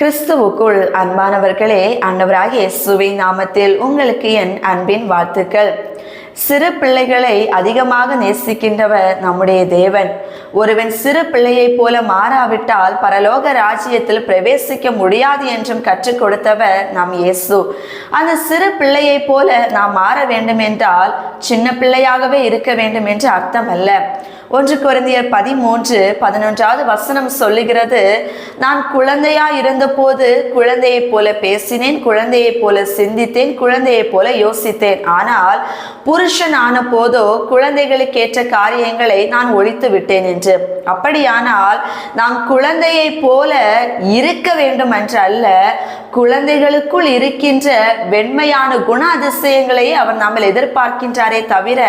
கிறிஸ்துவுக்குள் அன்பானவர்களே அன்னவராக இயேசுவை நாமத்தில் உங்களுக்கு என் அன்பின் வாழ்த்துக்கள். சிறு பிள்ளைகளை அதிகமாக நேசிக்கின்றவர் நம்முடைய தேவன். ஒருவன் சிறு பிள்ளையைப் போல மாறாவிட்டால் பரலோக ராஜ்யத்தில் பிரவேசிக்க முடியாது என்றும் கற்றுக் கொடுத்தவர் நம் இயேசு. அந்த சிறு பிள்ளையைப் போல நாம் மாற வேண்டும் என்றால் சின்ன பிள்ளையாகவே இருக்க வேண்டும் என்று அர்த்தம் அல்ல ஒன்று குழந்தையர் பதிமூன்று பதினொன்றாவது வசனம் சொல்லுகிறது நான் குழந்தையா இருந்தபோது குழந்தையைப் போல பேசினேன் குழந்தையைப் போல சிந்தித்தேன் குழந்தையைப் போல யோசித்தேன். ஆனால் புருஷன் ஆன போதோ குழந்தைகளுக்கு ஏற்ற காரியங்களை நான் ஒழித்து விட்டேன் என்று. அப்படியானால் நாம் குழந்தையைப் போல இருக்க வேண்டும் என்று அல்ல குழந்தைகளுக்குள் இருக்கின்ற வெண்மையான குண அதிசயங்களை அவர் நம்ம எதிர்பார்க்கின்றாரே தவிர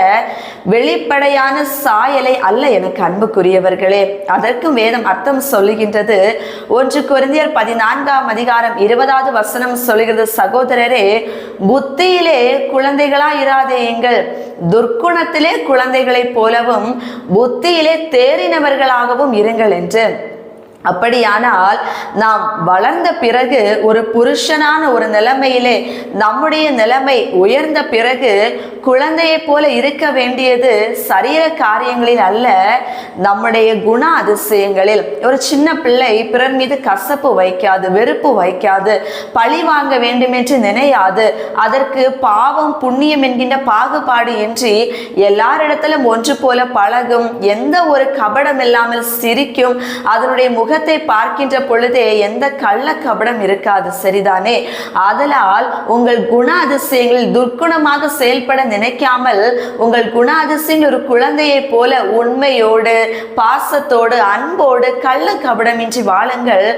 வெளிப்படையான சாயலை அல்ல எனக்கு அன்புக்குரியவர்களே. அதற்கும் வேதம் அர்த்தம் சொல்லுகின்றது. ஒன்று குருந்தியர் பதினான்காம் அதிகாரம் இருபதாவது வசனம் சொல்லுகிறது சகோதரரே புத்தியிலே குழந்தைகளா இராதேயுங்கள் துர்க்குணத்திலே குழந்தைகளைப் போலவும் புத்தியிலே தேறினவர்களாகவும் இருங்கள் என்று. அப்படியானால் நாம் வளர்ந்த பிறகு ஒரு புருஷனான ஒரு நிலைமையிலே நம்முடைய நிலைமை உயர்ந்த பிறகு குழந்தையைப் போல இருக்க வேண்டியது சரீர காரியங்களில் அல்ல நம்முடைய குண அதிசயங்களில். ஒரு சின்ன பிள்ளை பிறர் மீது கசப்பு வைக்காது வெறுப்பு வைக்காது பழி வாங்க வேண்டும் என்று நினையாது. அதற்கு பாவம் புண்ணியம் என்கின்ற பாகுபாடு இன்றி எல்லாரிடத்திலும் ஒன்று போல பழகும் எந்த ஒரு கபடம் இல்லாமல் சிரிக்கும் அதனுடைய முக முகத்தை பார்க்கின்ற பொழுதே எந்த கள்ள கபடம் இருக்காது சரிதானே? அதனால் உங்கள் குண அதிசயங்களில் துர்க்குணமாக செயல்பட நினைக்காமல் உங்கள் குண அதிசயங்கள் ஒரு குழந்தையைப் போல உண்மையோடு பாசத்தோடு அன்போடு கள்ள கபடமின்றி வாழுங்கள்.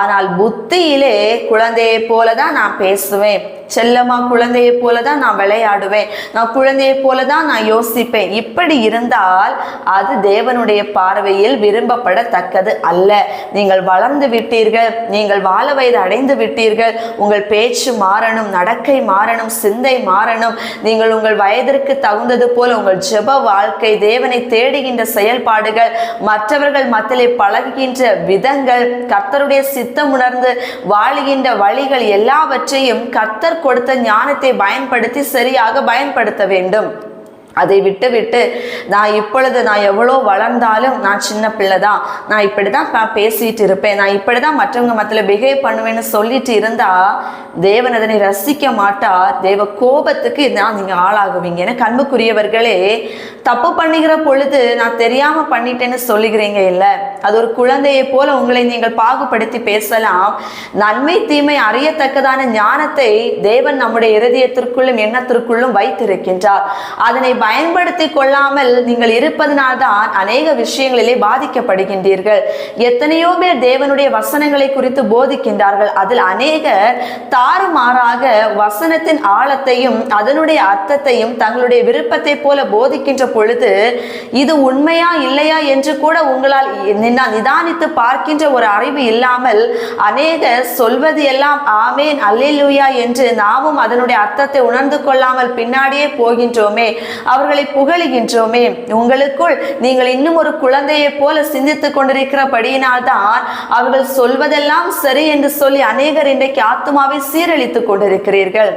ஆனால் புத்தியிலே குழந்தையை போல தான் நான் பேசுவேன். செல்லமா குழந்தையை போல தான் நான் விளையாடுவேன். நான் குழந்தையை போல தான் நான் யோசிப்பேன். இப்படி இருந்தால் அது தேவனுடைய பார்வையில் விரும்பப்படத்தக்கது அல்ல. நீங்கள் வளர்ந்து விட்டீர்கள் நீங்கள் வாழ வயது அடைந்து விட்டீர்கள் உங்கள் பேச்சு மாறணும் நடக்கை மாறணும் சிந்தை மாறணும் நீங்கள் உங்கள் வயதிற்கு தகுந்தது போல உங்கள் ஜெப வாழ்க்கை தேவனை தேடுகின்ற செயல்பாடுகள் மற்றவர்கள் மத்திலே பழகுகின்ற விதங்கள் கர்த்தருடைய சித்தம் உணர்ந்து வாழுகின்ற வழிகள் எல்லாவற்றையும் கர்த்தர் கொடுத்த ஞானத்தை பயன்படுத்தி சரியாக பயன்படுத்த வேண்டும். அதை விட்டு விட்டு நான் இப்பொழுது நான் எவ்வளோ வளர்ந்தாலும் நான் சின்ன பிள்ளை தான். நான் இப்படி தான் பேசிட்டு இருப்பேன். நான் இப்படி தான் மற்றவங்க மத்தியில் பிஹேவ் பண்ணுவேன்னு சொல்லிட்டு இருந்தால் தேவன் அதனை ரசிக்க மாட்டார். தேவ கோபத்துக்கு இதான் நீங்கள் ஆளாகுவீங்க. எனக்கு கண்புக்குரியவர்களே தப்பு பண்ணுகிற பொழுது நான் தெரியாமல் பண்ணிட்டேன்னு சொல்லுகிறீங்க இல்லை. அது ஒரு குழந்தையை போல உங்களை நீங்கள் பாகுபடுத்தி பேசலாம். நன்மை தீமை அறியத்தக்கதான ஞானத்தை தேவன் நம்முடைய இருதயத்திற்குள்ளும் எண்ணத்திற்குள்ளும் வைத்திருக்கின்றார். அதனை பயன்படுத்தி கொள்ளாமல் நீங்கள் இருப்பதனால்தான் அநேக விஷயங்களிலே பாதிக்கப்படுகின்றீர்கள். எத்தனையோ பேர் தேவனுடைய வசனங்களை குறித்து போதிக்கின்றார்கள். அதில் அநேகர் தாறுமாறாக வசனத்தின் ஆழத்தையும் அதனுடைய அர்த்தத்தையும் தங்களுடைய விருப்பத்தை போல போதிக்கின்ற பொழுது இது உண்மையா இல்லையா என்று கூட உங்களால் நிதானித்து பார்க்கின்ற ஒரு அறிவு இல்லாமல் அநேகர் சொல்வது எல்லாம் ஆமேன் அல்லேலூயா என்று நாமும் அதனுடைய அர்த்தத்தை உணர்ந்து கொள்ளாமல் பின்னாடியே போகின்றோமே. அவர்களை புகழுகின்றோமே. உங்களுக்குள் நீங்கள் இன்னும் ஒரு குழந்தையை போல சிந்தித்துக் கொண்டிருக்கிறபடியினால்தான் அவர்கள் சொல்வதெல்லாம் சரி என்று சொல்லி அநேகர் இன்றைக்கு ஆத்மாவை சீரழித்துக் கொண்டிருக்கிறீர்கள்.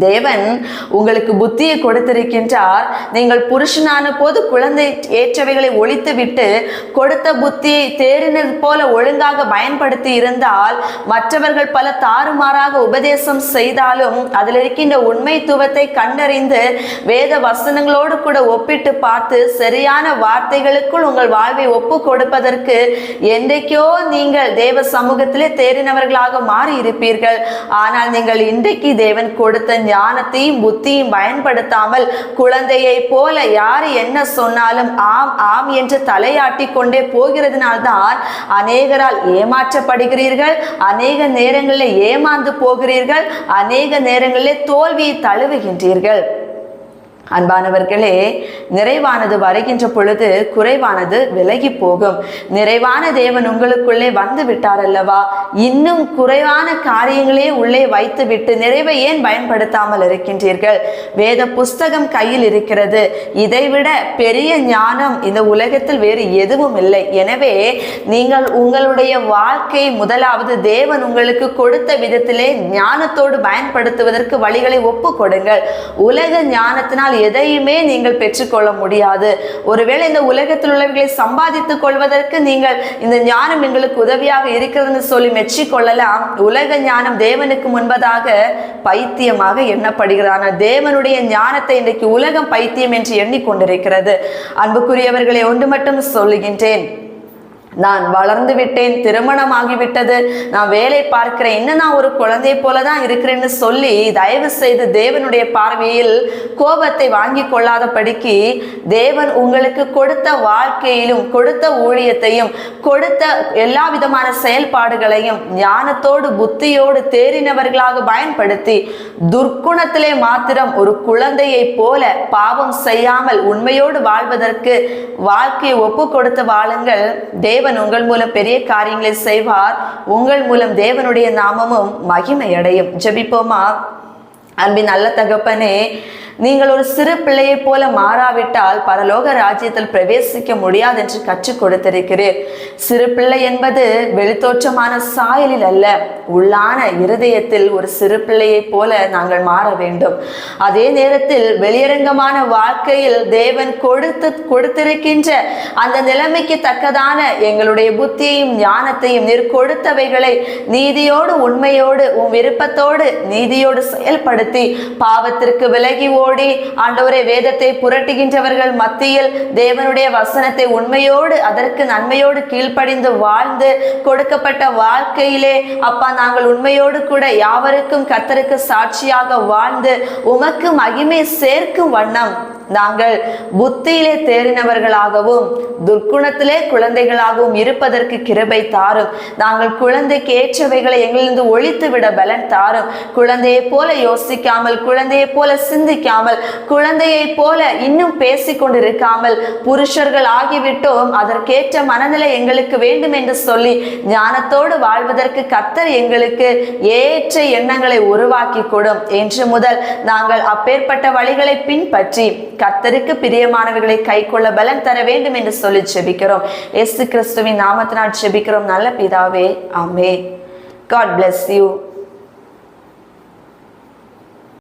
தேவன் உங்களுக்கு புத்தியை கொடுத்திருக்கின்றார். நீங்கள் புருஷனான போது குழந்தை ஏற்றவைகளை ஒழித்து விட்டு கொடுத்த புத்தியை தேறினது போல ஒழுங்காக பயன்படுத்தி இருந்தால் மற்றவர்கள் பல தாறுமாறாக உபதேசம் செய்தாலும் அதில் இருக்கின்ற உண்மைத்துவத்தை கண்டறிந்து வேத வசனங்களோடு கூட ஒப்பிட்டு பார்த்து சரியான வார்த்தைகளுக்குள் உங்கள் வாழ்வை ஒப்பு கொடுப்பதற்கு என்றைக்கோ நீங்கள் தேவ சமூகத்திலே தேறினவர்களாக மாறி இருப்பீர்கள் ஆனால் நீங்கள் இன்றைக்கு தேவன் கொடுத்த ஞானத்தையும் புத்தியும் பயன்படுத்தாமல் குழந்தையை போல யார் என்ன சொன்னாலும் ஆம் ஆம் என்று தலையாட்டி கொண்டே போகிறதுனால்தான் அநேகரால் ஏமாற்றப்படுகிறீர்கள். அநேக நேரங்களில் ஏமாந்து போகிறீர்கள். அநேக நேரங்களிலே தோல்வியை தழுவுகின்றீர்கள். அன்பானவர்களே நிறைவானது வருகின்ற பொழுது குறைவானது விலகி போகும். நிறைவான தேவன் உங்களுக்குள்ளே வந்து விட்டார் அல்லவா இன்னும் குறைவான காரியங்களே உள்ளே வைத்து விட்டு நிறைவை ஏன் பயன்படுத்தாமல் இருக்கின்றீர்கள்? வேத புஸ்தகம் கையில் இருக்கிறது. இதைவிட பெரிய ஞானம் இந்த உலகத்தில் வேறு எதுவும் இல்லை. எனவே நீங்கள் உங்களுடைய வாழ்க்கை முதலாவது தேவன் உங்களுக்கு கொடுத்த விதத்திலே ஞானத்தோடு பயன்படுத்துவதற்கு வழிகளை ஒப்பு கொடுங்கள். உலக ஞானத்தினால் எதையுமே நீங்கள் கொள்ள முடியாது. ஒருவேளை இந்த உலகத்தில் உள்ளவர்களை சம்பாதித்துக் கொள்வதற்கு நீங்கள் இந்த ஞானம் எங்களுக்கு உதவியாக இருக்கிறதுன்னு சொல்லி மெச்சிக்கொள்ளலாம். உலக ஞானம் தேவனுக்கு முன்பதாக பைத்தியமாக எண்ணப்படுகிறது தேவனுடைய ஞானத்தை இன்றைக்கு உலகம் பைத்தியம் என்று எண்ணிக்கொண்டிருக்கிறது. அன்புக்குரியவர்களை ஒன்று மட்டும் சொல்லுகின்றேன். நான் வளர்ந்து விட்டேன் திருமணமாகிவிட்டது நான் வேலை பார்க்கிறேன் இன்னும் நான் ஒரு குழந்தை போல தான் இருக்கிறேன்னு சொல்லி தயவு செய்து தேவனுடைய பார்வையில் கோபத்தை வாங்கி கொள்ளாதபடிக்கு தேவன் உங்களுக்கு கொடுத்த வாழ்க்கையிலும் கொடுத்த ஊழியத்தையும் கொடுத்த எல்லா விதமான செயல்பாடுகளையும் ஞானத்தோடு புத்தியோடு தேறினவர்களாக பயன்படுத்தி துர்க்குணத்திலே மாத்திரம் ஒரு குழந்தையை போல பாவம் செய்யாமல் உண்மையோடு வாழ்வதற்கு வாழ்க்கையை ஒப்பு கொடுத்து வாழுங்கள். தேவ தேவன் உங்கள் மூலம் பெரிய காரியங்களை செய்வார். உங்கள் மூலம் தேவனுடைய நாமமும் மகிமை அடையும் ஜெபிப்போமா? அன்பின் நல்ல தகப்பனே நீங்கள் ஒரு சிறு பிள்ளையைப் போல மாறாவிட்டால் பரலோக ராஜ்யத்தில் பிரவேசிக்க முடியாது என்று கற்றுக் கொடுத்திருக்கிறீர். சிறு பிள்ளை என்பது வெளித்தோற்றமான சாயலில் அல்ல உள்ளான இருதயத்தில் ஒரு சிறு பிள்ளையைப் போல நாங்கள் மாற வேண்டும். அதே நேரத்தில் வெளியரங்கமான வாழ்க்கையில் தேவன் கொடுத்து கொடுத்திருக்கின்ற அந்த நிலைமைக்கு தக்கதான எங்களுடைய புத்தியையும் ஞானத்தையும் நீர் கொடுத்தவைகளை நீதியோடு உண்மையோடு உன் விருப்பத்தோடு நீதியோடு செயல்படுத்தி பாவத்திற்கு விலகி ஓடி ஆண்டவரே வேதத்தை புரட்டுகின்றவர்கள் மத்தியில் தேவனுடைய வசனத்தை உண்மையோடு அதற்கு நன்மையோடு கீழ்ப்படிந்து வாழ்ந்து கொடுக்கப்பட்ட வாழ்க்கையிலே அப்பா நாங்கள் உண்மையோடு கூட யாவருக்கும் கத்தருக்கு சாட்சியாக வாழ்ந்து உமக்கு மகிமை சேர்க்கும் வண்ணம். நாங்கள் புத்தியிலே தேறினவர்களாகவும் துர்க்குணத்திலே குழந்தைகளாகவும் இருப்பதற்கு கிருபை தாரும். நாங்கள் குழந்தைக்கு ஏற்றவைகளை எங்களிருந்து ஒழித்து விட பலன் தாரும். குழந்தையைப் போல யோசிக்காமல் குழந்தையை போல சிந்திக்காமல் குழந்தையைப் போல இன்னும் பேசிக்கொண்டிருக்காமல் புருஷர்கள் ஆகிவிட்டோம். அதற்கேற்ற மனநிலை எங்களுக்கு வேண்டும் என்று சொல்லி ஞானத்தோடு வாழ்வதற்கு கர்த்தர் எங்களுக்கு ஏற்ற எண்ணங்களை உருவாக்கி கொடும். என்று முதல் நாங்கள் அப்பேற்பட்ட வழிகளை பின்பற்றி கர்த்தருக்கு பிரியமானவர்களை கை கொள்ள பலன் தர வேண்டும் என்று சொல்லி ஜெபிக்கிறோம். ஏசு கிறிஸ்துவின் நாமத்தினால் ஜெபிக்கிறோம். நல்ல பிதாவே ஆமே காட் பிளஸ் யூ